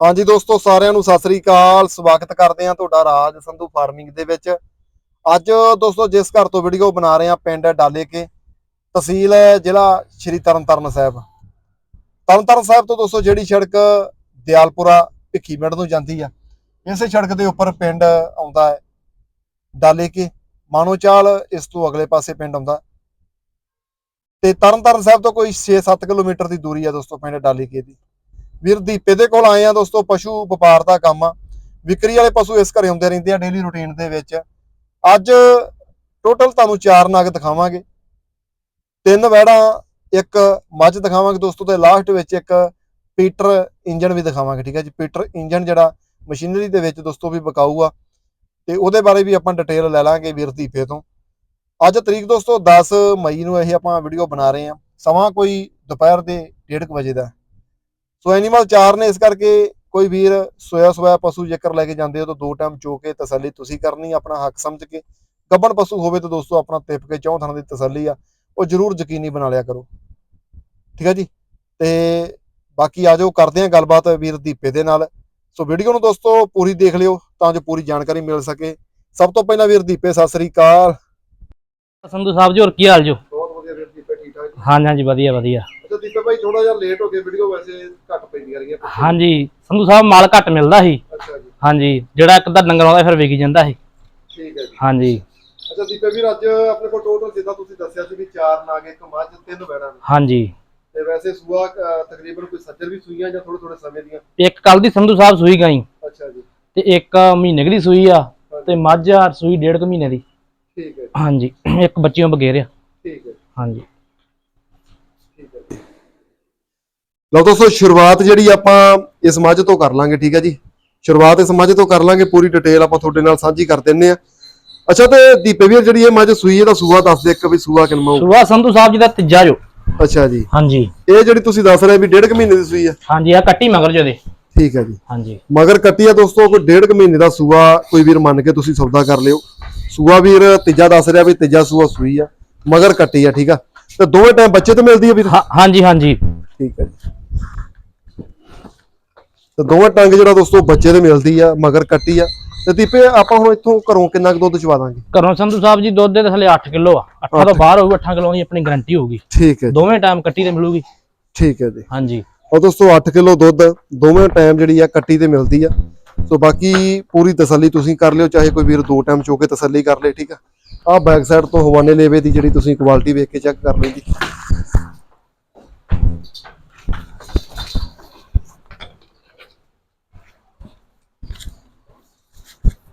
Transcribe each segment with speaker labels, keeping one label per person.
Speaker 1: ਹਾਂਜੀ ਦੋਸਤੋ, ਸਾਰਿਆਂ ਨੂੰ ਸਤਿ ਸ੍ਰੀ ਅਕਾਲ। ਸਵਾਗਤ ਕਰਦੇ ਹਾਂ ਤੁਹਾਡਾ ਰਾਜ ਸੰਧੂ ਫਾਰਮਿੰਗ ਦੇ ਵਿੱਚ। ਅੱਜ ਦੋਸਤੋ, ਜਿਸ ਘਰ ਤੋਂ ਵੀਡੀਓ ਬਣਾ ਰਹੇ ਹਾਂ, ਪਿੰਡ ਡਾਲੇਕੇ, ਤਹਿਸੀਲ ਜ਼ਿਲ੍ਹਾ ਸ਼੍ਰੀ ਤਰਨਤਾਰਨ ਸਾਹਿਬ। ਤਰਨਤਾਰਨ ਸਾਹਿਬ ਤੋਂ ਦੋਸਤੋ, ਜਿਹੜੀ ਸੜਕ ਦਿਆਲਪੁਰਾ ਭਿੱਖੀ ਭਿੱਖੀਮਿੰਡ ਨੂੰ ਜਾਂਦੀ ਆ, ਇਸੇ ਸੜਕ ਦੇ ਉੱਪਰ ਪਿੰਡ ਆਉਂਦਾ ਹੈ ਡਾਲੇਕੇ। ਮਾਨੋਚਾਲ ਇਸ ਤੋਂ ਅਗਲੇ ਪਾਸੇ ਪਿੰਡ ਆਉਂਦਾ। ਤੇ ਤਰਨਤਾਰਨ ਸਾਹਿਬ ਤੋਂ ਕੋਈ 6-7 ਕਿਲੋਮੀਟਰ ਦੀ ਦੂਰੀ ਆ ਦੋਸਤੋ, ਪਿੰਡ ਡਾਲੇਕੇ ਦੀ। ਵੀਰ ਦੀਪੇ ਦੇ ਕੋਲ ਆਏ ਆ ਦੋਸਤੋ, ਪਸ਼ੂ ਵਪਾਰ ਦਾ ਕੰਮ ਆ। ਵਿਕਰੀ ਵਾਲੇ ਪਸ਼ੂ ਇਸ ਘਰੇ ਹੁੰਦੇ ਰਹਿੰਦੇ ਆ ਡੇਲੀ ਰੁਟੀਨ ਦੇ ਵਿੱਚ। ਅੱਜ ਟੋਟਲ ਤੁਹਾਨੂੰ ਚਾਰ ਨਗ ਦਿਖਾਵਾਂਗੇ। ਤਿੰਨ ਵੈੜਾਂ ਇੱਕ ਮੱਝ ਦਿਖਾਵਾਂਗੇ ਦੋਸਤੋ ਤੇ ਲਾਸਟ ਵਿੱਚ ਇੱਕ ਪੀਟਰ ਇੰਜਨ ਵੀ ਦਿਖਾਵਾਂਗੇ, ਠੀਕ ਹੈ ਜੀ। ਪੀਟਰ ਇੰਜਨ ਜਿਹੜਾ ਮਸ਼ੀਨਰੀ ਦੇ ਵਿੱਚ ਦੋਸਤੋ ਵੀ ਬਕਾਊ ਆ ਤੇ ਉਹਦੇ ਬਾਰੇ ਵੀ ਆਪਾਂ ਡਿਟੇਲ ਲੈ ਲਾਂਗੇ ਵੀਰ ਦੀਪੇ ਤੋਂ। ਅੱਜ ਤਰੀਕ ਦੋਸਤੋ 10 ਮਈ ਨੂੰ ਇਹ ਆਪਾਂ ਵੀਡੀਓ ਬਣਾ ਰਹੇ ਆ। ਸਮਾਂ ਕੋਈ ਦੁਪਹਿਰ ਦੇ 1:30 ਵਜੇ ਦਾ। ਸੋ ਐਨੀਮਲ ਚਾਰ ਨੇ ਇਸ ਕਰਕੇ ਕੋਈ ਵੀਰ ਸੋਇਆ ਸੋਇਆ ਪਸ਼ੂ ਜੇਕਰ ਲੈ ਕੇ ਜਾਂਦੇ ਹੋ ਤਾਂ ਦੋ ਟਾਈਮ ਚੋ ਕੇ ਤਸੱਲੀ ਤੁਸੀਂ ਕਰਨੀ ਆ, ਆਪਣਾ ਹੱਕ ਸਮਝ ਕੇ। ਗੱਬਣ ਪਸ਼ੂ ਹੋਵੇ ਤਾਂ ਦੋਸਤੋ ਆਪਣਾ ਤਿਪ ਕੇ ਚੌਂ ਥਾਂ ਦੀ ਤਸੱਲੀ ਆ ਉਹ ਜ਼ਰੂਰ ਯਕੀਨੀ ਬਣਾ ਲਿਆ ਕਰੋ। ਠੀਕ ਹੈ ਜੀ? ਤੇ ਬਾਕੀ ਆਜੋ ਕਰਦੇ ਆ ਗੱਲਬਾਤ ਵੀਰ ਦੀਪੇ ਦੇ ਨਾਲ। ਸੋ ਵੀਡੀਓ ਨੂੰ ਦੋਸਤੋ ਪੂਰੀ ਦੇਖ ਲਿਓ ਤਾਂ ਜੋ ਪੂਰੀ ਜਾਣਕਾਰੀ ਮਿਲ ਸਕੇ। ਸਭ ਤੋਂ ਪਹਿਲਾਂ ਵੀਰ ਦੀਪੇ ਸਤਿ ਸ੍ਰੀ ਅਕਾਲ।
Speaker 2: ਸੰਧੂ ਸਾਹਿਬ ਜੀ ਹੋਰ ਕੀ ਹਾਲ ਜੋ?
Speaker 1: ਬਹੁਤ ਵਧੀਆ ਵੀਰ ਦੀਪੇ ਠੀਕ ਠਾਕ ਜੀ?
Speaker 2: ਹਾਂਜੀ ਹਾਂਜੀ ਵਧੀਆ ਵਧੀਆ।
Speaker 1: ਅੱਛਾ ਦੀਪੇ ਭਾਈ ਥੋੜਾ ਜਿਹਾ ਲੇਟ ਹੋ ਗਿਆ ਵੀਡੀਓ ਵੈਸੇ ਘੱਟ ਪੈਂਦੀਆਂ ਰਹੀਆਂ
Speaker 2: ਹਾਂਜੀ ਸੰਧੂ ਸਾਹਿਬ ਮਾਲ ਘੱਟ ਮਿਲਦਾ ਸੀ।
Speaker 1: ਅੱਛਾ ਜੀ।
Speaker 2: ਹਾਂਜੀ ਜਿਹੜਾ ਇੱਕ ਅੱਧਾ ਡੰਗਰ ਆਉਂਦਾ ਫਿਰ ਵਿਕ ਜਾਂਦਾ ਸੀ।
Speaker 1: ਠੀਕ ਹੈ ਜੀ।
Speaker 2: ਹਾਂਜੀ।
Speaker 1: ਅੱਛਾ ਦੀਪੇ ਵੀਰ ਅੱਜ ਆਪਣੇ ਕੋਲ ਟੋਟਲ ਜਿੱਦਾਂ ਤੁਸੀਂ ਦੱਸਿਆ ਸੀ ਵੀ ਚਾਰ ਨਾਗ ਇੱਕ ਮੱਝ ਤਿੰਨ ਬੈੜਾਂ ਨੇ।
Speaker 2: ਹਾਂਜੀ।
Speaker 1: ਤੇ ਵੈਸੇ ਸੂਆ ਅਹ, ਤਕਰੀਬਨ ਕੋਈ ਸੱਜਰ ਵੀ ਸੂਈਆਂ ਜਾਂ ਥੋੜੇ ਥੋੜੇ ਸਮੇਂ ਦੀਆਂ?
Speaker 2: ਇੱਕ ਕੱਲ ਦੀ ਸੰਧੂ ਸਾਹਿਬ ਸੂਈ ਗਈ।
Speaker 1: ਅੱਛਾ ਜੀ।
Speaker 2: ਤੇ ਇੱਕ ਮਹੀਨੇ ਕੁ ਦੀ ਸੂਈ ਆ ਤੇ ਮੱਝ ਆ ਸੂਈ ਡੇਢ ਕੁ ਮਹੀਨੇ ਦੀ।
Speaker 1: ਠੀਕ ਹੈ
Speaker 2: ਹਾਂਜੀ ਇੱਕ ਬੱਚਿਆਂ ਬਗੇਰ ਆ
Speaker 1: ਠੀਕ ਹੈ
Speaker 2: ਹਾਂਜੀ
Speaker 1: ਠੀਕ ਹੈ ਲਓ ਦੋਸਤੋ ਸ਼ੁਰੂਆਤ ਜਿਹੜੀ ਆਪਾਂ ਇਸ ਮੱਝ ਤੋਂ ਕਰ ਲਾਂਗੇ ਠੀਕ ਹੈ ਜੀ? ਸ਼ੁਰੂਆਤ ਇਸ ਮੱਝ ਤੋਂ ਕਰ ਲਾਂਗੇ ਪੂਰੀ ਡਿਟੇਲ ਆਪਾਂ ਤੁਹਾਡੇ ਨਾਲ ਸਾਂਝੀ ਕਰ ਦਿੰਨੇ ਆ ਅੱਛਾ ਤੇ ਦੀਪੇ ਵੀਰ ਜਿਹੜੀ ਇਹ ਮੱਝ ਸੂਈ ਇਹਦਾ ਸੂਆ ਦੱਸ ਦੇ ਇੱਕ ਵੀ ਸੂਆ ਕਿੰਨਾ ਹੋਊ?
Speaker 2: ਸੂਆ ਸੰਧੂ ਸਾਹਿਬ ਜੀ ਦਾ ਤੀਜਾ ਜੋ।
Speaker 1: ਅੱਛਾ ਜੀ।
Speaker 2: ਹਾਂਜੀ।
Speaker 1: ਇਹ ਜਿਹੜੀ ਤੁਸੀਂ ਦੱਸ ਰਹੇ ਵੀ ਡੇਢ ਕੁ ਮਹੀਨੇ ਦੀ ਸੂਈ ਆ
Speaker 2: ਹਾਂਜੀ ਆ ਕੱਟੀ ਮਗਰ ਜੋ ਦੇ
Speaker 1: ਠੀਕ ਹੈ ਜੀ।
Speaker 2: ਹਾਂਜੀ।
Speaker 1: ਮਗਰ ਕੱਟੀ ਆ ਦੋਸਤੋ ਕੋਈ ਡੇਢ ਕੁ ਮਹੀਨੇ ਦਾ ਸੂਆ ਕੋਈ ਵੀਰ ਮੰਨ ਕੇ ਤੁਸੀਂ ਸੌਦਾ ਕਰ ਲਿਓ। ਸੂਆ ਵੀਰ ਤੀਜਾ ਦੱਸ ਰਿਹਾ ਵੀ ਤੀਜਾ ਸੂਆ ਸੂਈ ਆ ਮਗਰ ਕੱਟੀ ਆ ਠੀਕ ਆ। ਤੇ ਦੋਵੇਂ ਟਾਈਮ ਬੱਚੇ ਤੇ ਮਿਲਦੀ ਆ ਵੀਰ?
Speaker 2: ਹਾਂਜੀ ਹਾਂਜੀ।
Speaker 1: ਠੀਕ ਹੈ ਜੀ। ਤੇ ਦੋਵੇਂ ਟੰਗ ਜਿਹੜਾ ਦੋਸਤੋ ਬੱਚੇ ਤੇ ਮਿਲਦੀ ਆ ਮਗਰ ਕੱਟੀ ਆ। ਤੇ ਦੀਪੇ ਆਪਾਂ ਹੁਣ ਇੱਥੋਂ ਘਰੋਂ ਕਿੰਨਾ ਕੁ ਦੁੱਧ ਚਵਾ ਦਾਂਗੇ?
Speaker 2: ਘਰੋਂ ਸੰਧੂ ਸਾਹਿਬ ਜੀ ਦੁੱਧ ਦੇ ਥੱਲੇ 8 ਕਿਲੋ ਆ। 8 ਤੋਂ ਬਾਹਰ ਹੋਊ 8 ਕਿਲੋ ਦੀ ਆਪਣੀ ਗਾਰੰਟੀ ਹੋਊਗੀ।
Speaker 1: ਠੀਕ ਹੈ ਜੀ।
Speaker 2: ਦੋਵੇਂ ਟਾਈਮ ਕੱਟੀ ਤੇ ਮਿਲੂਗੀ।
Speaker 1: ਠੀਕ ਹੈ ਜੀ।
Speaker 2: ਹਾਂਜੀ।
Speaker 1: ਉਹ ਦੋਸਤੋ 8 ਕਿਲੋ ਦੁੱਧ ਦੋਵੇਂ ਟਾਈਮ ਜਿਹੜੀ ਆ ਕੱਟੀ ਤੇ ਮਿਲਦੀ ਆ। ਸੋ ਬਾਕੀ ਪੂਰੀ ਤਸੱਲੀ ਤੁਸੀਂ ਕਰ ਲਿਓ ਚਾਹੇ ਕੋਈ ਵੀਰ ਦੋ ਟਾਈਮ ਚੋ ਕੇ ਤਸੱਲੀ ਕਰ ਲੇ ਠੀਕ ਆ। ਆਹ ਬੈਕ ਸਾਈਡ ਤੋਂ ਹਵਾਨੇ ਲੇਵੇ ਦੀ ਜਿਹੜੀ ਤੁਸੀਂ ਕੁਆਲਿਟੀ ਵੇਖ ਕੇ ਚੈੱਕ ਕਰ ਲੈਂਦੀ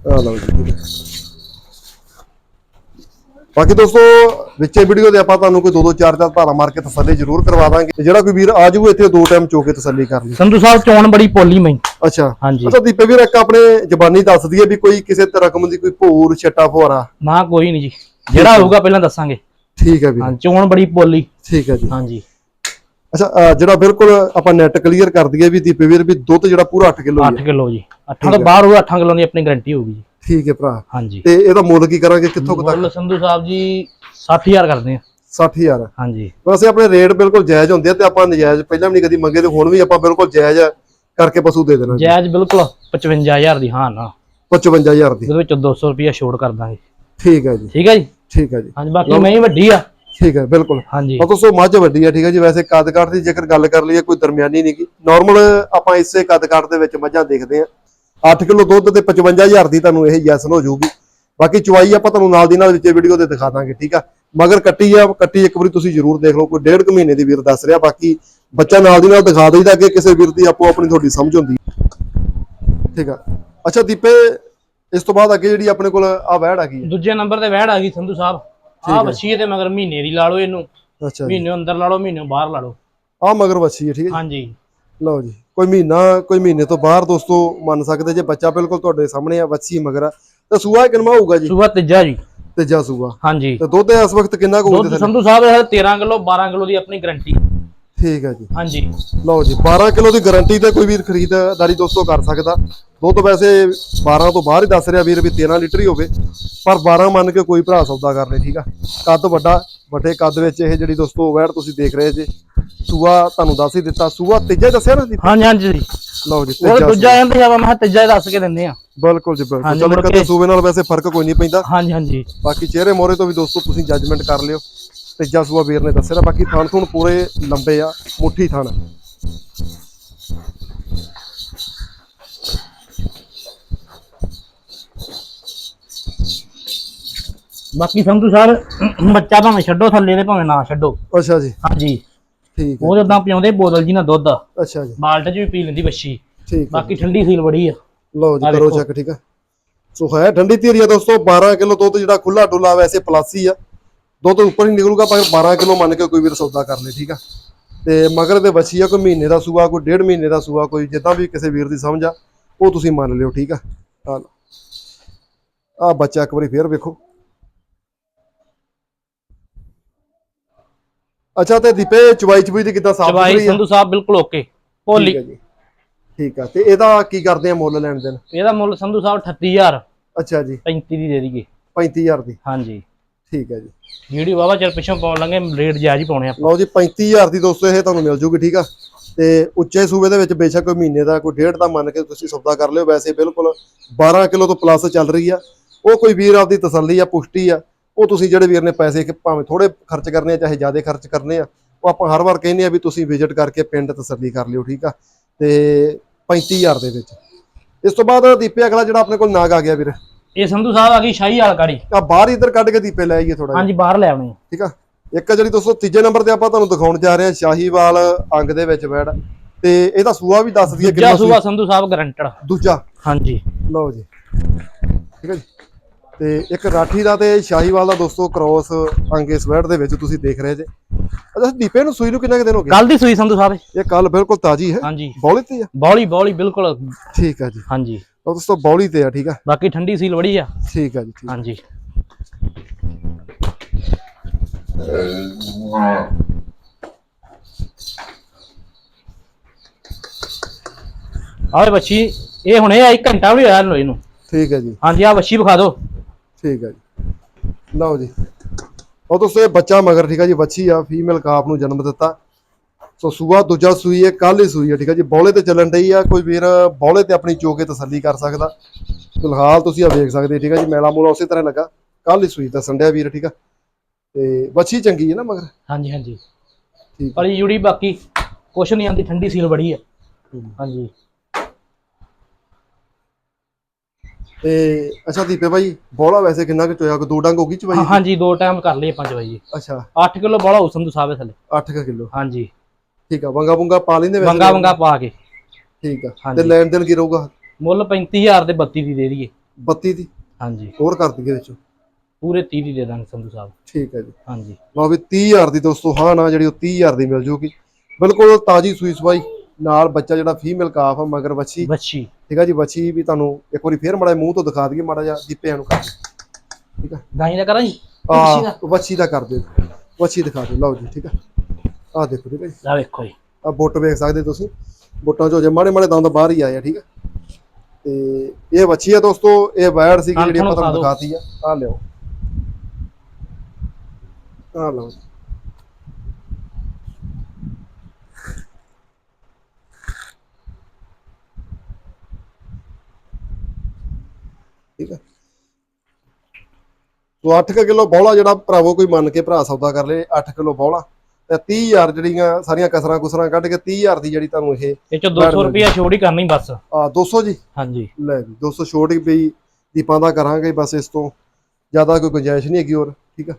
Speaker 1: ਆ ਲਓ ਜੀ ਬਾਕੀ ਦੋਸਤੋ ਵਿੱਚੇ ਵੀਡੀਓ ਦੇ ਆਪਾਂ ਤੁਹਾਨੂੰ ਕੋਈ ਦੋ ਦੋ ਚਾਰ ਚਾਰ ਧਾਰਾ ਮਾਰ ਕੇ ਤਸੱਲੀ ਜ਼ਰੂਰ ਕਰਵਾ ਦਾਂਗੇ। ਤੇ ਜਿਹੜਾ ਕੋਈ ਵੀਰ ਆ ਜਾਊ ਇੱਥੇ ਦੋ ਟਾਈਮ ਚੋ ਕੇ ਤਸੱਲੀ ਕਰ ਲਈ
Speaker 2: ਸੰਧੂ ਸਾਹਿਬ ਚੋਣ ਬੜੀ ਪੋਲੀ ਮੈਂ।
Speaker 1: ਅੱਛਾ।
Speaker 2: ਹਾਂਜੀ।
Speaker 1: ਅੱਛਾ ਦੀਪੇ ਵੀਰ ਇੱਕ ਆਪਣੇ ਜ਼ਬਾਨੀ ਦੱਸ ਦਈਏ ਵੀ ਕੋਈ ਕਿਸੇ ਤਰ੍ਹਾਂ ਰਕਮ ਦੀ ਕੋਈ ਭੂਰ ਛੱਟਾ ਫੁਹਾਰਾ।
Speaker 2: ਨਾ ਕੋਈ ਨਹੀਂ ਜੀ। ਜਿਹੜਾ ਹੋਊਗਾ ਪਹਿਲਾਂ ਦੱਸਾਂਗੇ।
Speaker 1: ਠੀਕ ਹੈ ਵੀਰ।
Speaker 2: ਹਾਂ ਚੋਣ ਬੜੀ ਪੋਲੀ।
Speaker 1: ਠੀਕ ਹੈ ਜੀ।
Speaker 2: ਹਾਂਜੀ।
Speaker 1: ਅੱਛਾ ਜਿਹੜਾ ਬਿਲਕੁਲ ਆਪਾਂ ਨੈਟ ਕਲੀਅਰ ਕਰ ਦਈਏ ਵੀ ਦੀਪੇ ਵੀਰ ਵੀ ਦੁੱਧ ਜਿਹੜਾ ਪੂਰਾ 8 ਕਿਲੋ
Speaker 2: 8 ਕਿਲੋ ਜੀ। 8 ਤੋਂ ਬਾਹਰ ਹੋਊ 8 ਕਿਲੋ ਦੀ ਆਪਣੀ ਗਾਰੰਟੀ ਹੋਊਗੀ ਜੀ।
Speaker 1: ਠੀਕ ਹੈ ਭਰਾ।
Speaker 2: ਹਾਂਜੀ।
Speaker 1: ਤੇ ਇਹਦਾ ਮੁੱਲ ਕੀ ਕਰਾਂਗੇ ਕਿੱਥੋਂ ਕੁ ਤੱਕ?
Speaker 2: ਮੁੱਲ ਸੰਧੂ ਸਾਹਿਬ ਜੀ 60000 ਕਰਦੇ ਆ।
Speaker 1: 60000
Speaker 2: ਹਾਂਜੀ।
Speaker 1: ਵੈਸੇ ਆਪਣੇ ਰੇਟ ਬਿਲਕੁਲ ਜਾਇਜ਼ ਹੁੰਦੇ ਆ ਤੇ ਆਪਾਂ ਨਜਾਇਜ਼ ਪਹਿਲਾਂ ਵੀ ਨਹੀਂ ਕਦੀ ਮੰਗੇ ਤੇ ਹੁਣ ਵੀ ਆਪਾਂ ਬਿਲਕੁਲ ਜਾਇਜ਼ ਕਰਕੇ ਪਸ਼ੂ ਦੇ ਦੇਣਾ ਜੀ।
Speaker 2: ਜਾਇਜ਼ ਬਿਲਕੁਲ 55000 ਦੀ ਹਾਂ ਨਾ।
Speaker 1: 55000 ਦੀ।
Speaker 2: ਉਹਦੇ ਵਿੱਚ 200 ਰੁਪਿਆ ਛੋੜ ਕਰ ਦਾਂਗੇ।
Speaker 1: ਠੀਕ ਹੈ ਜੀ।
Speaker 2: ਠੀਕ ਹੈ ਜੀ?
Speaker 1: ਠੀਕ ਹੈ ਜੀ।
Speaker 2: ਹਾਂਜੀ ਬਾਕੀ ਮੈਂ ਹੀ ਵੱਡੀ ਆ।
Speaker 1: ਠੀਕ ਹੈ ਬਿਲਕੁਲ।
Speaker 2: ਹਾਂਜੀ।
Speaker 1: ਉਹ ਦੋਸਤੋ ਮੱਝ ਵੱਡੀ ਹੈ ਠੀਕ ਹੈ ਜੀ। ਵੈਸੇ ਕੱਦ ਕਾਠ ਦੀ ਜੇਕਰ ਗੱਲ ਕਰ ਲਈਏ ਕੋਈ ਦਰਮਿਆਨੀ ਨਹੀਂ ਗੀ। ਨਾਰਮਲ ਆਪਾਂ ਇਸੇ ਕੱਦ ਕਾਠ ਦੇ ਵਿੱਚ ਮੱਝਾਂ ਦੇਖਦੇ ਆ। 8 ਕਿਲੋ ਦੁੱਧ ਤੇ 55000 ਦੀ ਤੁਹਾਨੂੰ ਇਹ ਯੈਸ ਹੋ ਜਾਊਗੀ ਬਾਕੀ ਚਵਾਈ ਆਪਾਂ ਤੁਹਾਨੂੰ ਨਾਲ ਦੀ ਨਾਲ ਵਿੱਚ ਵੀਡੀਓ ਤੇ ਦਿਖਾ ਦਾਂਗੇ ਠੀਕ ਆ? ਮਗਰ ਕੱਟੀ ਆ ਕੱਟੀ ਇੱਕ ਵਾਰੀ ਤੁਸੀਂ ਜ਼ਰੂਰ ਦੇਖ ਲਓ ਕੋਈ ਡੇਢ ਕੁ ਮਹੀਨੇ ਦੀ ਵੀਰ ਦੱਸ ਰਿਹਾ ਬਾਕੀ ਬੱਚਾ ਨਾਲ ਦੀ ਨਾਲ ਦਿਖਾ ਦਈਦਾ ਕਿ ਕਿਸੇ ਵੀਰ ਦੀ ਆਪੋ ਆਪਣੀ ਤੁਹਾਡੀ ਸਮਝ ਹੁੰਦੀ। ਠੀਕ ਆ? ਅੱਛਾ ਦੀਪੇ ਇਸ ਤੋਂ ਬਾਅਦ ਅੱਗੇ ਜਿਹੜੀ ਆਪਣੇ ਕੋਲ ਆ ਵੈੜ ਆ ਗਈ
Speaker 2: ਦੂਜੇ ਨੰਬਰ ਤੇ ਵਹਿੜ ਆ ਗਈ ਸੰਧੂ ਸਾਹਿਬ। ਆ। ਬੱਚੀ ਤੇ ਮਗਰ ਮਹੀਨੇ ਦੀ ਲਾ ਲਓ ਇਹਨੂੰ।
Speaker 1: ਅੱਛਾ
Speaker 2: ਮਹੀਨੇ ਅੰਦਰ ਲਾ ਲਓ ਮਹੀਨੇ ਬਾਹਰ ਲਾ ਲਓ।
Speaker 1: ਆ ਮਗਰ ਵੱਛੀ ਹੈ ਠੀਕ ਹੈ?
Speaker 2: ਹਾਂਜੀ।
Speaker 1: ਲਓ ਜੀ। ਕੋਈ ਮਹੀਨਾ ਕੋਈ ਮਹੀਨੇ ਤੋਂ ਬਾਹਰ ਦੋਸਤੋ ਮੰਨ ਸਕਦੇ ਜੇ ਬੱਚਾ ਬਿਲਕੁਲ ਤੁਹਾਡੇ ਸਾਹਮਣੇ ਆ ਵੱਛੀ ਮਗਰ ਆ। ਤਾਂ ਸੂਆ ਕਿੰਨਾ ਹੋਊਗਾ ਜੀ?
Speaker 2: ਸੁਬਾ ਤੀਜਾ ਜੀ।
Speaker 1: ਤੀਜਾ ਸੂਆ।
Speaker 2: ਹਾਂਜੀ।
Speaker 1: ਤੇ ਦੁੱਧ ਇਸ ਵਕਤ ਕਿੰਨਾ ਕੁ ਹੋਊਗਾ
Speaker 2: ਸੰਧੂ ਸਾਹਿਬ ਇਹ 13 ਕਿਲੋ 12 ਕਿਲੋ ਦੀ ਆਪਣੀ ਗਾਰੰਟੀ
Speaker 1: ਠੀਕ ਹੈ ਜੀ।
Speaker 2: ਹਾਂਜੀ।
Speaker 1: ਲਓ ਜੀ 12 ਕਿਲੋ ਦੀ ਗਾਰੰਟੀ ਤੇ ਕੋਈ ਵੀਰ ਖਰੀਦਦਾਰੀ ਦੋਸਤੋ ਕਰ ਸਕਦਾ। ਦੁੱਧ ਵੈਸੇ 12 ਤੋਂ ਬਾਹਰ ਹੀ ਦੱਸ ਰਿਹਾ ਵੀਰ ਵੀ 13 ਲੀਟਰ ਹੀ ਹੋਵੇ ਪਰ 12 ਮੰਨ ਕੇ ਕੋਈ ਭਰਾ ਸੌਦਾ ਕਰ ਲੇ ਠੀਕ ਆ? ਕੱਦ ਵੱਡਾ ਵੱਡੇ ਕੱਦ ਵਿੱਚ ਇਹ ਜਿਹੜੀ ਦੋਸਤੋ ਵੈੜ ਤੁਸੀਂ ਦੇਖ ਰਹੇ ਜੇ। ਸੂਆ ਤੁਹਾਨੂੰ ਦੱਸ ਹੀ ਦਿੱਤਾ ਸੂਆ ਤੀਜਾ ਦੱਸਿਆ ਨਾ ਜੀ?
Speaker 2: ਹਾਂਜੀ ਹਾਂਜੀ
Speaker 1: ਲਓ ਜੀ
Speaker 2: ਉਹ ਦੂਜਾ ਕਹਿੰਦੇ ਆ ਮੈਂ ਤੀਜਾ ਹੀ ਦੱਸ ਕੇ ਦਿੰਦੇ ਆ।
Speaker 1: ਬਿਲਕੁਲ ਜੀ ਬਿਲਕੁਲ। ਚਲੋ ਕਦੇ ਸੂਵੇ ਨਾਲ ਵੈਸੇ ਫ਼ਰਕ ਕੋਈ ਨਹੀਂ ਪੈਂਦਾ।
Speaker 2: ਹਾਂਜੀ ਹਾਂਜੀ।
Speaker 1: ਬਾਕੀ ਚਿਹਰੇ ਮੋਰੇ ਤੋਂ ਵੀ ਦੋਸਤੋ ਤੁਸੀਂ ਜੱਜਮੈਂਟ ਕਰ ਲਿਓ। ਤੀਜਾ ਸੂਆ ਵੀਰ ਨੇ ਦੱਸਿਆ ਬਾਕੀ ਥਣ ਥੁਣ ਪੂਰੇ ਲੰਬੇ ਆ ਮੁੱਠੀ ਥਣ
Speaker 2: ਬਾਕੀ ਸੰਧੂ ਸਾਹਿਬ ਬੱਚਾ ਭਾਵੇਂ ਛੱਡੋ ਥੱਲੇ ਦੇ ਭਾਵੇਂ ਨਾ ਛੱਡੋ।
Speaker 1: ਅੱਛਾ ਜੀ।
Speaker 2: ਹਾਂਜੀ।
Speaker 1: ਠੀਕ ਹੈ।
Speaker 2: ਉਹ ਜਦੋਂ ਪਿਆਉਂਦੇ ਬੋਤਲ ਜੀ ਨਾਲ ਦੁੱਧ।
Speaker 1: ਅੱਛਾ ਜੀ।
Speaker 2: ਬਾਲਟ 'ਚ ਵੀ ਪੀ ਲੈਂਦੀ ਬੱਚੀ
Speaker 1: ਠੀਕ
Speaker 2: ਬਾਕੀ ਠੰਡੀ ਸੀਲ ਬੜੀ ਆ।
Speaker 1: ਲਓ ਜੀ ਕਰੋ। ਚੈੱਕ ਠੀਕ ਆ ਸੋ ਹੈ ਠੰਡੀ ਧੀਰੀ ਆ ਦੋਸਤੋ 12 ਕਿਲੋ ਦੁੱਧ ਜਿਹੜਾ ਖੁੱਲਾ ਡੁੱਲਾ ਵੈਸੇ ਪਲਾਸੀ ਆ। ਦੁੱਧ ਉੱਪਰ ਹੀ ਨਿਕਲੂਗਾ ਪਰ 12 ਕਿਲੋ ਮੰਨ ਕੇ ਕੋਈ ਵੀਰ ਸੌਦਾ ਕਰ ਲੇ ਠੀਕ ਆ। ਤੇ ਮਗਰ ਦੇ ਬੱਚੀ ਆ ਕੋਈ ਮਹੀਨੇ ਦਾ ਸੂਆ ਕੋਈ ਡੇਢ ਮਹੀਨੇ ਦਾ ਸੂਆ ਕੋਈ ਜਿੱਦਾਂ ਵੀ ਕਿਸੇ ਵੀਰ ਦੀ ਸਮਝ ਆ ਉਹ ਤੁਸੀਂ ਮੰਨ ਲਿਓ ਠੀਕ ਆ। ਆ ਬੱਚਾ ਇੱਕ ਵਾਰੀ ਫੇਰ ਵੇਖੋ। ਅੱਛਾ ਤੇ ਦੀਪੇ ਚਵਾਈ ਚਵਾਈ ਦੀ ਕਿੱਦਾਂ ਸਾਫ਼
Speaker 2: ਚਵਾਈ
Speaker 1: ਸੁਥਰੀ ਆ?
Speaker 2: ਸੰਧੂ ਸਾਹਿਬ ਬਿਲਕੁਲ ਓਕੇ।
Speaker 1: ਠੀਕ
Speaker 2: ਭੋਲੀ
Speaker 1: ਹੈ ਜੀ। ਠੀਕ ਆ ਤੇ ਇਹਦਾ ਕੀ ਕਰਦੇ ਆ ਮੁੱਲ ਲੈਣ ਦੇਣ?
Speaker 2: ਇਹਦਾ ਮੁੱਲ ਸੰਧੂ ਸਾਹਿਬ 38000
Speaker 1: ਅੱਛਾ ਜੀ।
Speaker 2: 35 ਦੀ ਦੇ ਦਈਏ।
Speaker 1: 35000 ਦੀ।
Speaker 2: ਹਾਂਜੀ।
Speaker 1: ਠੀਕ ਹੈ ਜੀ।
Speaker 2: ਵੀਡੀਓ ਵਾਵਾ ਚਿਰ ਪਿੱਛੋਂ ਪਾਉਣ ਲੱਗੇ ਰੇਟ ਜਾਇਜ਼ ਹੀ ਪਾਉਣੇ ਆਪਾਂ।
Speaker 1: ਲਓ ਜੀ 35000 ਦੀ ਦੋਸਤੋ ਇਹ ਤੁਹਾਨੂੰ ਮਿਲ ਜੂਗੀ ਠੀਕ ਆ? ਤੇ ਉੱਚੇ ਸੂਬੇ ਦੇ ਵਿੱਚ ਬੇਸ਼ੱਕ ਕੋਈ ਮਹੀਨੇ ਦਾ ਕੋਈ ਡੇਢ ਦਾ ਮੰਨ ਕੇ ਤੁਸੀਂ ਸੌਦਾ ਕਰ ਲਿਓ। ਵੈਸੇ ਬਿਲਕੁਲ 12 ਕਿਲੋ ਤੋਂ ਪਲੱਸ ਚੱਲ ਰਹੀ ਆ। ਉਹ ਕੋਈ ਵੀਰ ਆਪਦੀ ਤਸੱਲੀ ਆ ਪੁਸ਼ਟੀ ਆ। ਉਹ ਤੁਸੀਂ ਜਿਹੜੇ ਵੀਰ ਨੇ ਪੈਸੇ ਕਿ ਭਾਵੇਂ ਥੋੜੇ ਖਰਚ ਕਰਨੇ ਆ ਚਾਹੇ ਜ਼ਿਆਦਾ ਖਰਚ ਕਰਨੇ ਆ ਉਹ ਆਪਾਂ ਹਰ ਵਾਰ ਕਹਿੰਦੇ ਆ ਵੀ ਤੁਸੀਂ ਵਿਜ਼ਿਟ ਕਰਕੇ ਪਿੰਡ ਤਸੱਲੀ ਕਰ ਲਿਓ ਠੀਕ ਆ? ਤੇ 35000 ਦੇ ਵਿੱਚ। ਇਸ ਤੋਂ ਬਾਅਦ ਦੀਪੇ ਅਗਲਾ ਜਿਹੜਾ ਆਪਣੇ ਕੋਲ ਨਾਗ ਆ ਗਿਆ ਵੀਰ।
Speaker 2: ਇਹ ਸੰਧੂ ਸਾਹਿਬ ਆ ਗਈ ਸ਼ਾਹੀ ਵਾਲ ਕਾੜੀ।
Speaker 1: ਆ ਬਾਹਰ ਇੱਧਰ ਕੱਢ ਕੇ ਦੀਪੇ ਲੈ ਆਈਏ ਥੋੜਾ
Speaker 2: ਹਾਂਜੀ ਬਾਹਰ ਲੈ ਆਉਣੀ ਆ।
Speaker 1: ਠੀਕ ਆ? ਇੱਕ ਜਿਹੜੀ ਦੋਸਤੋ ਤੀਜੇ ਨੰਬਰ ਤੇ ਆਪਾਂ ਤੁਹਾਨੂੰ ਦਿਖਾਉਣ ਜਾ ਰਹੇ ਹਾਂ ਸ਼ਾਹੀਵਾਲ ਅੰਗ ਦੇ ਵਿੱਚ ਵੈੜ ਤੇ ਇਹਦਾ ਸੂਆ ਵੀ ਦੱਸ ਦਈਏ ਕਿੰਨਾ
Speaker 2: ਸੂਆ ਸੰਧੂ ਸਾਹਿਬ ਗਰੰਟਡ।
Speaker 1: ਦੂਜਾ।
Speaker 2: ਹਾਂਜੀ।
Speaker 1: ਲਓ ਜੀ। ਠੀਕ ਹੈ ਜੀ? ਤੇ ਇੱਕ ਰਾਠੀ ਦਾ ਤੇ ਸ਼ਾਹੀਵਾਲ ਦਾ ਦੋਸਤੋ ਕ੍ਰੋਸ ਅੰਗ ਇਸ ਵੈੜ ਦੇ ਵਿੱਚ ਤੁਸੀਂ ਦੇਖ ਰਹੇ ਜੇ। ਅੱਛਾ ਦੀਪੇ ਨੂੰ ਸੂਈ ਨੂੰ ਕਿੰਨੇ ਕੁ ਦਿਨ ਹੋ ਗਏ?
Speaker 2: ਕੱਲ ਦੀ ਸੂਈ ਸੰਧੂ ਸਾਹਿਬ
Speaker 1: ਇਹ ਕੱਲ ਬਿਲਕੁਲ ਤਾਜੀ ਹੈ।
Speaker 2: ਹਾਂਜੀ।
Speaker 1: ਬੌਲੀ ਤੇ ਆ?
Speaker 2: ਬੌਲੀ ਬੌਲੀ ਬਿਲਕੁਲ।
Speaker 1: ਠੀਕ ਆ ਜੀ।
Speaker 2: ਹਾਂਜੀ।
Speaker 1: ਲਓ ਦੋਸਤੋ ਬੌਲੀ ਤੇ ਆ ਠੀਕ ਆ?
Speaker 2: ਬਾਕੀ ਠੰਡੀ ਸੀਲ ਬੜੀ ਆ।
Speaker 1: ਠੀਕ ਆ ਜੀ ਠੀਕ
Speaker 2: ਹਾਂਜੀ। ਆਹ ਬੱਚੀ ਇਹ ਹੁਣੇ ਆਈ ਘੰਟਾ ਵੀ ਹੋਇਆ ਇਹਨੂੰ। ਇਹਨੂੰ
Speaker 1: ਠੀਕ ਹੈ ਜੀ।
Speaker 2: ਹਾਂਜੀ ਆ ਬੱਚੀ ਵਿਖਾ ਦਿਓ।
Speaker 1: ਠੀਕ ਹੈ ਜੀ। ਲਓ ਜੀ। ਉਹ ਦੋਸਤੋ ਇਹ ਬੱਚਾ ਮਗਰ ਠੀਕ ਹੈ ਜੀ ਬੱਚੀ ਆ ਫੀਮੇਲ ਕਾਪ ਨੂੰ ਜਨਮ ਦਿੱਤਾ। ਸੋ ਸੂਆ ਦੂਜਾ ਸੂਈ ਹੈ ਕੱਲ ਹੀ ਸੂਈ ਹੈ ਠੀਕ ਹੈ ਜੀ। ਬੌਲੇ ਤੇ ਚੱਲਣ ਡਈ ਆ ਕੋਈ ਵੀਰ ਬੌਲੇ ਤੇ ਆਪਣੀ ਚੋ ਕੇ ਤਸੱਲੀ ਕਰ ਸਕਦਾ। ਫਿਲਹਾਲ ਤੁਸੀਂ ਆ ਵੇਖ ਸਕਦੇ ਠੀਕ ਹੈ ਜੀ ਮੈਲਾ ਮੂਲਾ ਉਸੇ ਤਰ੍ਹਾਂ ਲੱਗਾ। ਕੱਲ ਹੀ ਸੂਈ ਦੱਸਣ ਡਿਆ ਵੀਰ ਠੀਕ ਆ ਤੇ ਬੱਚੀ ਚੰਗੀ ਹੈ ਨਾ ਮਗਰ?
Speaker 2: ਹਾਂਜੀ ਹਾਂਜੀ।
Speaker 1: ਠੀਕ
Speaker 2: ਪਰ ਜੁੜੀ ਬਾਕੀ ਕੁਛ ਨਹੀਂ ਆਂਦੀ ਠੰਡੀ ਸੀਲ ਬੜੀ
Speaker 1: ਹੂੰ।
Speaker 2: ਹਾਂਜੀ।
Speaker 1: ਤੇ ਅੱਛਾ ਦੀਪੇ ਭਾਈ ਬੌਲਾ ਵੈਸੇ ਕਿੰਨਾ ਕੁ ਚੋਇਆ? ਕੋ ਦੋ ਡੰਗ ਹੋ ਗਈ ਚਵਾਈ?
Speaker 2: ਹਾਂਜੀ ਦੋ ਟਾਈਮ ਕਰ ਲਏ ਪੰਜ ਵਜੇ
Speaker 1: ਅੱਛਾ।
Speaker 2: 8 ਕਿਲੋ ਬੋਲਾ ਹੋ ਸੰਧੂ ਸਾਹਿਬ ਦੇ ਥੱਲੇ
Speaker 1: 8 ਕਿਲੋ।
Speaker 2: ਹਾਂਜੀ।
Speaker 1: ਠੀਕ ਆ ਵੰਗਾ ਵੰਗਾ ਪਾ ਲੈਂਦੇ ਵੈਸੇ
Speaker 2: ਵੰਗਾ ਵੰਗਾ ਪਾ ਕੇ।
Speaker 1: ਠੀਕ ਆ। ਤੇ। ਲੈਣ ਦੇਣ ਕੀ ਰਹੂਗਾ?
Speaker 2: ਮੁੱਲ 35000 ਤੇ 32 ਦੀ ਦੇ ਦਈਏ।
Speaker 1: 32 ਦੀ?
Speaker 2: ਹਾਂਜੀ।
Speaker 1: ਹੋਰ ਕਰ ਦਈਏ ਵਿੱਚ?
Speaker 2: ਪੂਰੇ 30 ਦੀ ਦੇ ਦਾਂਗੇ ਸੰਧੂ ਸਾਹਿਬ।
Speaker 1: ਠੀਕ ਹੈ ਜੀ।
Speaker 2: ਹਾਂਜੀ।
Speaker 1: ਲਓ ਵੀ 30000 ਦੀ ਦੋਸਤੋ ਹਾਂ ਨਾ ਜਿਹੜੀ ਉਹ 30000 ਦੀ ਮਿਲ ਜੂਗੀ। ਬਿਲਕੁਲ ਤਾਜੀ ਸੂਈ ਸਵਾਈ। ਨਾਲ ਬੱਚਾ ਜਿਹੜਾ ਫੀਮੇਲ ਕਾਫ ਆ ਮਗਰ ਬੱਚੀ
Speaker 2: ਬੱਚੀ
Speaker 1: ਠੀਕ ਆ ਜੀ ਬੱਚੀ ਵੀ ਤੁਹਾਨੂੰ ਇੱਕ ਵਾਰੀ ਫੇਰ ਮੜਾ ਮੂੰਹ ਤੋਂ ਦਿਖਾ ਦਈਏ ਮਾੜਾ ਜਿਹਾ ਦੀਪਿਆਂ ਨੂੰ ਕਰ। ਠੀਕ ਆ?
Speaker 2: ਗਾਈ ਦਾ ਕਰਾਂ ਜੀ?
Speaker 1: ਆ ਬੱਚੀ ਦਾ? ਕਰ ਦਿਓ। ਬੱਚੀ ਦਿਖਾ ਦਿਓ। ਲਓ ਜੀ ਠੀਕ ਆ। ਆ ਦੇਖੋ ਠੀਕ ਆ ਜੀ।
Speaker 2: ਆ ਵੇਖੋ ਜੀ।
Speaker 1: ਆ ਬੁੱਟ ਵੇਖ ਸਕਦੇ ਤੁਸੀਂ। ਬੁੱਟਾਂ ਚੋਂ ਜੇ ਮਾੜੇ ਮਾੜੇ ਦੰਦ ਬਾਹਰ ਹੀ ਆਏ ਆ ਠੀਕ ਆ। ਤੇ ਇਹ ਬੱਚੀ ਆ ਦੋਸਤੋ ਇਹ ਵੈੜ ਸੀ ਜਿਹੜੀ ਆਪਾਂ ਤੁਹਾਨੂੰ ਦਿਖਾਤੀ ਆ। ਆ ਲਿਓ ਆ ਲਓ ਤੋ 8 ਕਿਲੋ ਬੌਲਾ ਜਿਹੜਾ ਭਰਾਵੋ ਕੋਈ ਮੰਨ ਕੇ ਭਰਾ ਸੌਦਾ ਕਰ ਲੇ 8 ਕਿਲੋ ਬੌਲਾ। ਤੇ 30000 ਜਿਹੜੀਆਂ ਸਾਰੀਆਂ ਕਸਰਾਂ ਕੁਸਰਾਂ ਕੱਢ ਕੇ 30000 ਦੀ ਜਿਹੜੀ ਤੁਹਾਨੂੰ ਇਹ
Speaker 2: ਇਹ ਚੋਂ 200 ਰੁਪਿਆ ਛੋੜ ਹੀ ਕਰਨੀ ਬਸ।
Speaker 1: ਆ 200 ਜੀ?
Speaker 2: ਹਾਂਜੀ।
Speaker 1: ਲੈ ਜੀ 200 ਛੋਟ ਹੀ ਪਈ ਦੀਪਾਂ ਦਾ ਕਰਾਂਗੇ ਬਸ ਇਸ ਤੋਂ। ਜ਼ਿਆਦਾ ਕੋਈ ਗੁੰਜਾਇਸ਼ ਨਹੀਂ ਹੈਗੀ ਹੋਰ ਠੀਕ ਆ?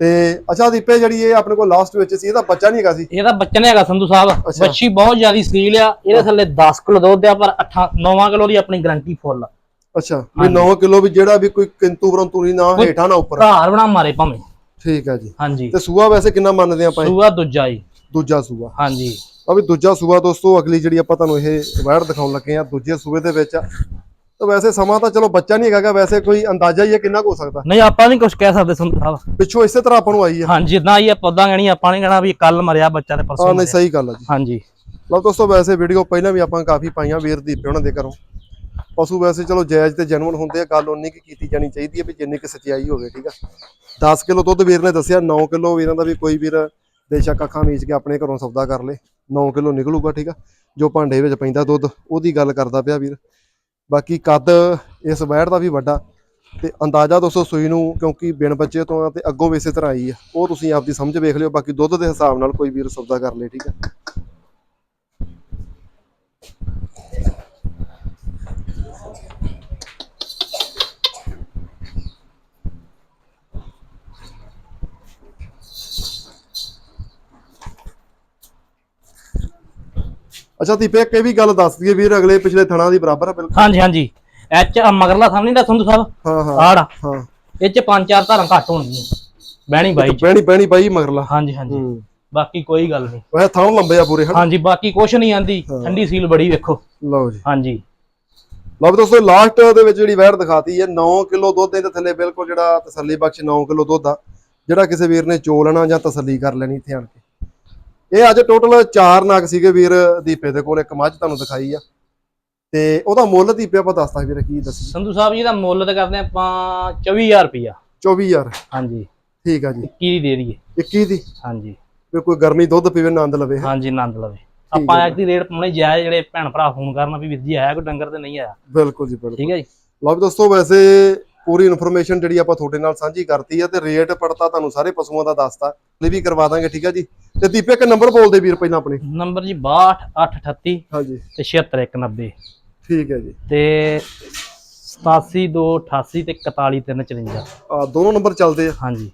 Speaker 1: ਤੇ ਅੱਛਾ ਦੀਪੇ ਜਿਹੜੀ ਇਹ ਆਪਣੇ ਕੋਲ ਲਾਸਟ ਵਿੱਚ ਸੀ ਇਹਦਾ ਬੱਚਾ ਨਹੀਂ ਹੈਗਾ ਸੀ?
Speaker 2: ਇਹਦਾ ਬੱਚਾ ਨੇ ਹੈਗਾ ਸੰਧੂ ਸਾਹਿਬ। ਬੱਚੀ ਬਹੁਤ ਜ਼ਿਆਦੀ ਸੀਲ ਆ ਇਹਦੇ ਥੱਲੇ 10 ਕਿਲੋ ਦੁੱਧ ਆ ਪਰ 8 9 ਕਿਲੋ ਦੀ ਆਪਣੀ ਗਾਰੰਟੀ ਫੁੱਲ ਆ।
Speaker 1: ਅੱਛਾ ਵੀ 9 ਕਿਲੋ ਵੀ ਜਿਹੜਾ ਵੀ ਕੋਈ ਕਿੰਤੂ ਪਰੰਤੂ ਨਹੀਂ ਨਾ ਹੇਠਾਂ ਨਾ ਉੱਪਰ।
Speaker 2: ਘਰ ਬਣਾ ਮਾਰੇ ਭਾਵੇਂ।
Speaker 1: ਠੀਕ ਹੈ ਜੀ।
Speaker 2: ਹਾਂਜੀ।
Speaker 1: ਤੇ ਸੂਆ ਵੈਸੇ ਕਿੰਨਾ ਮੰਨਦੇ ਆਪਾਂ?
Speaker 2: ਸੂਆ ਦੂਜਾ ਜੀ।
Speaker 1: ਦੂਜਾ ਸੂਆ।
Speaker 2: ਹਾਂਜੀ।
Speaker 1: ਆ ਵੀ ਦੂਜਾ ਸੂਆ ਦੋਸਤੋ ਅਗਲੀ ਜਿਹੜੀ ਆਪਾਂ ਤੁਹਾਨੂੰ ਇਹ ਵੈੜ ਦਿਖਾਉਣ ਲੱਗੇ ਆ ਦੂਜੇ ਸੂਬੇ ਦੇ ਵਿੱਚ। ਤਾਂ ਵੈਸੇ ਸਮਾਂ ਤਾਂ ਚਲੋ ਬੱਚਾ ਨਹੀਂ ਹੈਗਾ ਵੈਸੇ ਕੋਈ ਅੰਦਾਜ਼ਾ ਹੀ ਹੈ ਕਿੰਨਾ ਕੁ ਹੋ ਸਕਦਾ।
Speaker 2: ਨਹੀਂ ਆਪਾਂ ਨਹੀਂ ਕੁਝ ਕਹਿ ਸਕਦੇ ਸੰਧੂ ਸਾਹਿਬ।
Speaker 1: ਪਿੱਛੋਂ ਇਸੇ ਤਰ੍ਹਾਂ ਆਪਾਂ ਨੂੰ ਆਈ ਆ
Speaker 2: ਹਾਂਜੀ ਜਿੱਦਾਂ ਆਈ ਆ ਪੌਦਾ ਗਣੀ ਆਪਾਂ ਨਹੀਂ ਕਹਿਣਾ ਵੀ ਕੱਲ ਮਰਿਆ ਬੱਚਾ ਤੇ
Speaker 1: ਹਾਂ
Speaker 2: ਪਰਸੋਂ
Speaker 1: ਨਹੀਂ। ਸਹੀ ਗੱਲ ਆ ਜੀ।
Speaker 2: ਹਾਂਜੀ।
Speaker 1: ਲਓ ਦੋਸਤੋ ਵੈਸੇ ਵੀਡੀਓ ਪਹਿਲਾਂ ਵੀ ਆਪਾਂ ਕਾਫੀ ਪਾਈਆਂ ਵੀਰ ਦੀਪੇ ਉਹਨਾਂ ਦੇ ਘਰੋਂ। ਪਸ਼ੂ ਵੈਸੇ ਚਲੋ ਜਾਇਜ਼ ਤੇ ਜੈਨੂਨ ਹੁੰਦੇ ਆ, ਗੱਲ ਉਨੀ ਕੀ ਕੀਤੀ ਜਾਣੀ ਚਾਹੀਦੀ ਹੈ ਵੀ ਜਿੰਨੀ ਕਿ ਸਚਾਈ ਹੋਵੇ, ਠੀਕ ਆ। 10 ਕਿਲੋ ਦੁੱਧ ਵੀਰ ਨੇ ਦੱਸਿਆ 9 ਕਿਲੋ ਵੀਰਾਂ ਦਾ ਵੀ ਕੋਈ ਵੀਰ ਬੇਸ਼ੱਕ ਅੱਖਾਂ ਮੀਚ ਕੇ ਆਪਣੇ ਘਰੋਂ ਸੌਦਾ ਕਰ ਲੇ 9 ਕਿਲੋ ਨਿਕਲੂਗਾ, ਠੀਕ ਆ। ਜੋ ਭਾਂਡੇ ਵਿੱਚ ਪੈਂਦਾ ਦੁੱਧ, ਉਹਦੀ ਗੱਲ ਕਰਦਾ ਪਿਆ ਵੀਰ। ਬਾਕੀ ਕੱਦ ਇਸ ਵੈੜ ਦਾ ਵੀ ਵੱਡਾ ਤੇ ਅੰਦਾਜ਼ਾ ਦੋਸਤੋ ਸੂਈ ਨੂੰ, ਕਿਉਂਕਿ ਬਿਨ ਬੱਚੇ ਤੋਂ ਤੇ ਅੱਗੋਂ ਵੀ ਇਸੇ ਤਰ੍ਹਾਂ ਆਈ ਆ। ਉਹ ਤੁਸੀਂ ਆਪਦੀ ਸਮਝ ਵੇਖ ਲਿਓ, ਬਾਕੀ ਦੁੱਧ ਦੇ ਹਿਸਾਬ ਨਾਲ ਕੋਈ ਵੀਰ ਸੌਦਾ ਕਰ ਲੇ, ਠੀਕ ਆ। ਅੱਛਾ ਦੀਪੇ ਇੱਕ ਇਹ ਵੀ ਗੱਲ ਦੱਸ ਦਈਏ ਵੀਰ ਅਗਲੇ ਪਿਛਲੇ ਥਣਾ ਦੀ ਬਰਾਬਰ ਆ ਬਿਲਕੁਲ।
Speaker 2: ਹਾਂਜੀ ਹਾਂਜੀ। ਐਚ ਮਗਰਲਾ ਸਾਹਮਣੇ ਦਾ ਸੰਧੂ ਸਾਹਿਬ
Speaker 1: ਹਾਂ ਹਾਂ।
Speaker 2: ਆੜਾ।
Speaker 1: ਹਾਂ।
Speaker 2: ਇਹ ਚ ਪੰਜ ਚਾਰ ਧਾਰਾਂ ਘੱਟ ਹੋਣਗੀਆਂ। ਬਹਿਣੀ ਬਾਈ ਚ।
Speaker 1: ਬਹਿਣੀ ਬਹਿਣੀ ਬਾਈ ਮਗਰਲਾ।
Speaker 2: ਹਾਂਜੀ ਹਾਂਜੀ।
Speaker 1: ਹੂੰ।
Speaker 2: ਬਾਕੀ ਕੋਈ ਗੱਲ ਨਹੀਂ।
Speaker 1: ਵੈਸੇ ਥਣ ਲੰਬੇ ਆ ਪੂਰੇ ਹਨ?
Speaker 2: ਹਾਂਜੀ ਬਾਕੀ ਕੁਛ ਨਹੀਂ ਆਂਦੀ। ਠੰਡੀ ਸੀਲ ਬੜੀ ਵੇਖੋ।
Speaker 1: ਲਓ ਜੀ।
Speaker 2: ਹਾਂਜੀ।
Speaker 1: ਲਓ ਵੀ ਦੋਸਤੋ ਲਾਸਟ ਦੇ ਵਿੱਚ ਜਿਹੜੀ ਵੈੜ ਦਿਖਾਤੀ ਹੈ 9 ਕਿਲੋ ਦੁੱਧ ਦੇ ਥੱਲੇ ਬਿਲਕੁਲ ਜਿਹੜਾ ਤਸੱਲੀ ਬਖਸ਼ 9 ਕਿਲੋ ਦੁੱਧ ਆ ਜਿਹੜਾ ਕਿਸੇ ਵੀਰ ਨੇ ਚੋ ਲੈਣਾ ਜਾਂ ਤਸੱਲੀ ਕਰ ਲੈਣੀ ਇੱਥੇ ਆਣ ਕੇ। ਇਹ ਅੱਜ ਟੋਟਲ 4 ਨਗ ਸੀਗੇ ਵੀਰ ਦੀਪੇ ਦੇ ਕੋਲ ਇੱਕ ਮੱਝ ਤੁਹਾਨੂੰ ਦਿਖਾਈ ਆ। ਤੇ ਉਹਦਾ ਮੁੱਲ ਦੀਪੇ ਆਪਾਂ ਦੱਸਤਾ ਵੀਰ ਕੀ ਦੱਸੀ
Speaker 2: ਸੰਧੂ ਸਾਹਿਬ ਜੀ ਦਾ ਮੁੱਲ ਤਾਂ ਕਰਦੇ ਆਪਾਂ 24000 ਰੁਪਇਆ।
Speaker 1: 24000
Speaker 2: ਹਾਂਜੀ।
Speaker 1: ਠੀਕ ਆ ਜੀ।
Speaker 2: 21 ਦੀ ਦੇ ਦਈਏ।
Speaker 1: 21 ਦੀ?
Speaker 2: ਹਾਂਜੀ।
Speaker 1: ਵੀ ਕੋਈ ਗਰਮੀ ਦੁੱਧ ਪੀਵੇ ਆਨੰਦ ਲਵੇ
Speaker 2: ਹਾਂਜੀ ਆਨੰਦ ਲਵੇ। ਆਪਾਂ ਦੀ ਰੇਟ ਪਾਉਣੇ ਜਾਇਜ਼ ਜਿਹੜੇ ਭੈਣ ਭਰਾ ਫੋਨ ਕਰਨ ਵੀ ਵੀਰ ਜੀ ਆਇਆ ਕੋਈ ਡੰਗਰ ਤੇ ਨਹੀਂ ਆਇਆ।
Speaker 1: ਬਿਲਕੁਲ ਜੀ ਬਿਲਕੁਲ।
Speaker 2: ਠੀਕ ਹੈ ਜੀ।
Speaker 1: ਲਓ ਵੀ ਦੋਸਤੋ ਵੈਸੇ ਪੂਰੀ ਇਨਫੋਰਮੇਸ਼ਨ ਜਿਹੜੀ ਆਪਾਂ ਤੁਹਾਡੇ ਨਾਲ ਸਾਂਝੀ ਕਰਤੀ ਆ ਤੇ ਰੇਟ ਪੜਤਾ ਤੁਹਾਨੂੰ ਸਾਰੇ ਪਸ਼ੂਆਂ ਦਾ ਦੱਸਤਾ। ਇਹ ਵੀ ਕਰਵਾ ਦਾਂਗੇ ਠੀਕ ਆ ਜੀ। ਤੇ ਦੀਪੇ ਇੱਕ ਨੰਬਰ ਬੋਲਦੇ ਵੀਰ ਪਹਿਲਾਂ ਆਪਣੇ।
Speaker 2: ਨੰਬਰ ਜੀ 62838
Speaker 1: ਹਾਂਜੀ।
Speaker 2: ਤੇ 76190
Speaker 1: ਠੀਕ ਹੈ ਜੀ।
Speaker 2: ਤੇ 87288 ਤੇ 41354
Speaker 1: ਆ ਦੋਨੋਂ ਨੰਬਰ ਚੱਲਦੇ ਆ।
Speaker 2: ਹਾਂਜੀ।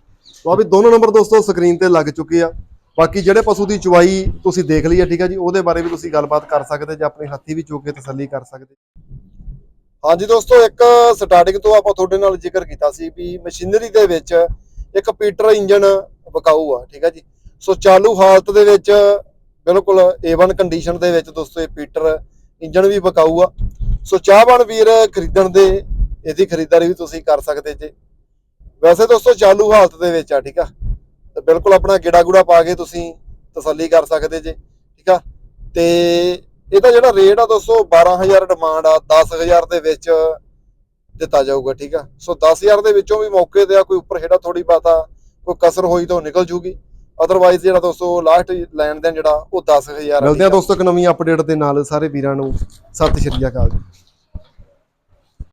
Speaker 1: ਲਓ ਵੀ ਦੋਨੋਂ ਨੰਬਰ ਦੋਸਤੋ ਸਕਰੀਨ ਤੇ ਲੱਗ ਚੁੱਕੇ ਆ। ਬਾਕੀ ਜਿਹੜੇ ਪਸ਼ੂ ਦੀ ਚੁਆਈ ਤੁਸੀਂ ਦੇਖ ਲਈ ਆ ਠੀਕ ਆ ਜੀ ਉਹਦੇ ਬਾਰੇ ਵੀ ਤੁਸੀਂ ਗੱਲਬਾਤ ਕਰ ਸਕਦੇ ਜਾਂ ਆਪਣੇ ਹੱਥੀ ਵੀ ਚੁੱਕ ਕੇ ਤਸੱਲੀ ਕਰ ਸਕਦੇ। ਹਾਂਜੀ ਦੋਸਤੋ ਇੱਕ ਸਟਾਰਟਿੰਗ ਤੋਂ ਆਪਾਂ ਤੁਹਾਡੇ ਨਾਲ ਜ਼ਿਕਰ ਕੀਤਾ ਸੀ ਵੀ ਮਸ਼ੀਨਰੀ ਦੇ ਵਿੱਚ ਇੱਕ ਪੀਟਰ ਇੰਜਨ ਵਿਕਾਊ ਆ ਠੀਕ ਆ ਜੀ। ਸੋ ਚਾਲੂ ਹਾਲਤ ਦੇ ਵਿੱਚ ਬਿਲਕੁਲ A1 ਕੰਡੀਸ਼ਨ ਦੇ ਵਿੱਚ ਦੋਸਤੋ ਇਹ ਪੀਟਰ ਇੰਜਨ ਵੀ ਬਕਾਊ ਆ ਸੋ ਚਾਹਵਾਨ ਵੀਰ ਖਰੀਦਣ ਦੇ, ਇਹਦੀ ਖਰੀਦਦਾਰੀ ਵੀ ਤੁਸੀਂ ਕਰ ਸਕਦੇ ਜੇ। ਵੈਸੇ ਦੋਸਤੋ ਚਾਲੂ ਹਾਲਤ ਦੇ ਵਿੱਚ ਆ, ਠੀਕ ਆ? ਤੇ ਬਿਲਕੁਲ ਆਪਣਾ ਗੇੜਾ ਗੂੜਾ ਪਾ ਕੇ ਤੁਸੀਂ ਤਸੱਲੀ ਕਰ ਸਕਦੇ ਜੇ, ਠੀਕ ਆ? ਤੇ ਇਹਦਾ ਜਿਹੜਾ ਰੇਟ ਆ ਦੋਸਤੋ 12000 ਡਿਮਾਂਡ ਆ 10000 ਦੇ ਵਿੱਚ ਦਿੱਤਾ ਜਾਊਗਾ, ਠੀਕ ਆ? ਸੋ 10000 ਦੇ ਵਿੱਚੋਂ ਵੀ ਮੌਕੇ ਤੇ ਆ, ਕੋਈ ਉੱਪਰ ਹੇੜਾ ਥੋੜੀ ਬਾਤਾ, ਕੋਈ ਕਸਰ ਹੋਈ ਤਾਂ ਉਹ ਨਿਕਲ ਜੂਗੀ। ਅਦਰਵਾਈਜ਼ ਜਿਹੜਾ ਦੋਸਤੋ ਲਾਸਟ ਲੈਣ ਦੇਣ ਜਿਹੜਾ ਉਹ 10000 ਮਿਲਦੇ ਆ ਦੋਸਤੋ ਇੱਕ ਨਵੀਂ ਅਪਡੇਟ ਦੇ ਨਾਲ ਸਾਰੇ ਵੀਰਾਂ ਨੂੰ। ਸਤਿ ਸ਼੍ਰੀ ਅਕਾਲ ਜੀ।